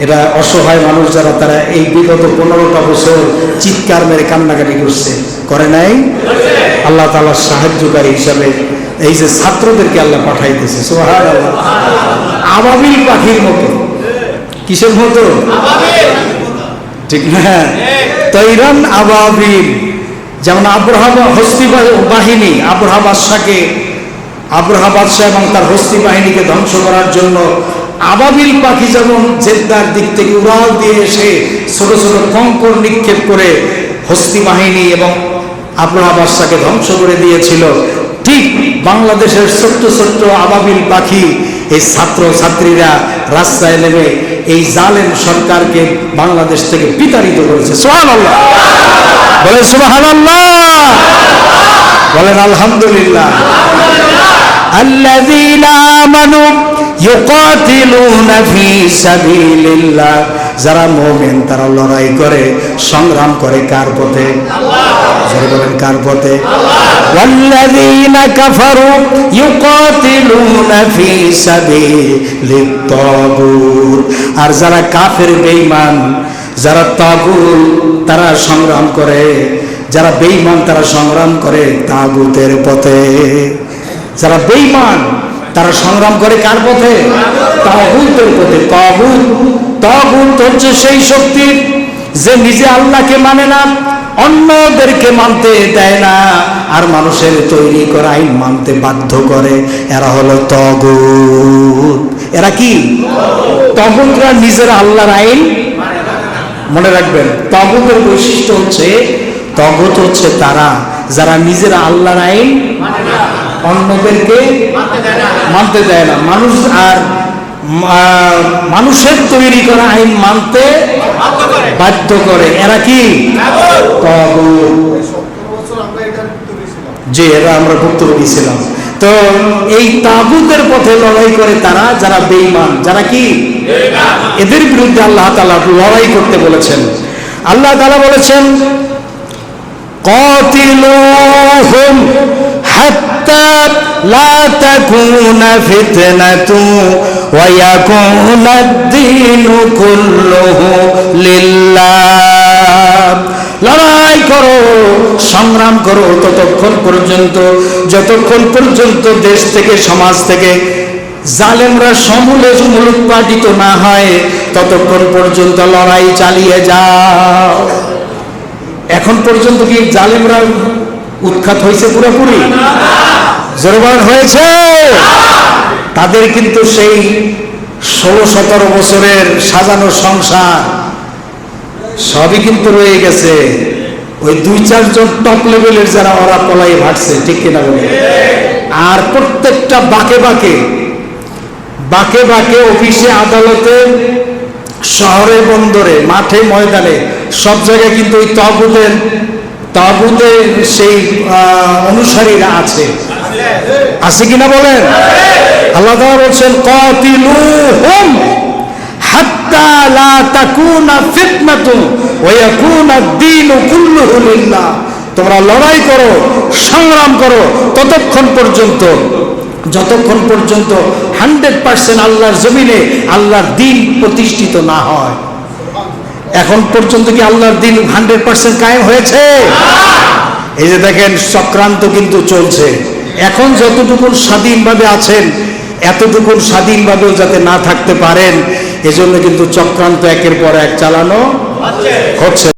এটা অসহায় মানুষ যারা, তারা এই বিগত পনেরোটা বছর চিৎকার মেরে কান্নাকাটি করছে। করে নাই? আল্লাহ তালার সাহায্যকারী হিসাবে এই যে ছাত্রদেরকে আল্লাহ পাঠাইতেছে আবাবিল পাখির মতো। কিসের মতো? ঠিক না? তৈরান আবাবিল। যেমন আব্রাহাম হস্তি বাহিনী আব্রাহা বাদশাকে আব্রাহা বাদশাহ এবং তার হস্তি বাহিনীকে ধ্বংস করার জন্য আবাবিল পাখি যেমন জেদ্দার দিক থেকে উড়াল দিয়ে এসে ছোট ছোট কঙ্কর নিক্ষেপ করে হস্তি বাহিনী এবং আপনার বাদশাকে ধ্বংস করে দিয়েছিল। ঠিক বাংলাদেশের ছোট্ট ছোট্ট আবাবিল পাখি এই ছাত্র ছাত্রীরা রাস্তায় নেমে এই জালেম সরকারকে বাংলাদেশ থেকে বিতাড়িত করেছে। সোহান বলে আল্লাহ বলেন আলহামদুলিল্লাহ। আল্লাহ آمنوا يقاتلون في سبيل الله যারা মোমেন তারা লড়াই করে সংগ্রাম করে কার পথে যারা বলেন কার পথে والذين كفروا يقاتلون في سبيل الطاغوت আর যারা কাফের বেঈমান যারা তাগুত তারা সংগ্রাম করে যারা বেঈমান তারা সংগ্রাম করে তাগুতের পথে যারা বেঈমান তারা সংগ্রাম করে কার পথে? তাগুতের পথে। তাগুত তাগুত হচ্ছে সেই শক্তি যে নিজে আল্লাহকে মানে না, অন্যদেরকে মানতে দেয় না, আর মানুষের তৈরি করা আইন মানতে বাধ্য করে। এরা হলো তগুত। এরা কি? তগুতরা নিজের আল্লাহর আইন মনে রাখবেন। তগুতের বৈশিষ্ট্য হচ্ছে, তগুত হচ্ছে তারা, যারা নিজের আল্লাহর আইন অন্যদেরকে মানতে চায় না। মানুষ আর মানুষের তৈরি করা আইন মানতে বাধ্য করে। এরা কি? যে এরা আমরা বক্তব্য দিয়েছিলাম তো এই তাগুতের পথে লড়াই করে তারা, যারা বেইমান যারা কি? এদের বিরুদ্ধে আল্লাহ তালা লড়াই করতে বলেছেন। আল্লাহ তালা বলেছেন, কতিলুহুম حتى لا تكون فتنة ويكون الدين كله لله লড়াই করো সংগ্রাম করো ততক্ষণ পর্যন্ত যতক্ষণ পর্যন্ত দেশ থেকে সমাজ থেকে জালেমরা সমূলে মূলোৎপাদিত না হয় ততক্ষণ পর্যন্ত লড়াই চালিয়ে যাও এখন পর্যন্ত কি জালেমরা উৎখাত হয়েছে পুরোপুরি। জোরবার হয়েছে। তাদের কিন্তু সেই ষোলো সতেরো বছরের সাজানো সংসার সবই কিন্তু রয়ে গেছে। ওই দুই, চারজন টপ লেভেলের যারা ওরা পলাই ভাটছে, ঠিক কিনা বলে? আর প্রত্যেকটা বাকে বাকে বাকে বাকে অফিসে, আদালতে, শহরে, বন্দরে, মাঠে, ময়দানে, সব জায়গায় কিন্তু ওই তহবুদের তহবুদের সেই অনুসারীরা আছে। আছে কিনা বলেন? আল্লাহ তাআলা বলছেন, কাতিলুহুম হাত্তা লা তাকুনা ফিতনাতুন ওয়া ইয়াকুনা দ্বীনু কুল্লুহু লিল্লাহ। তোমরা লড়াই করো, সংগ্রাম করো ততক্ষণ পর্যন্ত, যতক্ষণ পর্যন্ত হান্ড্রেড পার্সেন্ট আল্লাহর জমিনে আল্লাহর দিন প্রতিষ্ঠিত না হয়। এখন পর্যন্ত কি আল্লাহর দিন হান্ড্রেড পার্সেন্ট কায়েম হয়েছে? এই যে দেখেন চক্রান্ত কিন্তু চলছে। এখন যতটুকু স্বাধীনভাবে আছেন এতটুকু স্বাধীনভাবেও যাতে না থাকতে পারেন এজন্য কিন্তু চক্রান্ত একের পর এক চালানো হচ্ছে।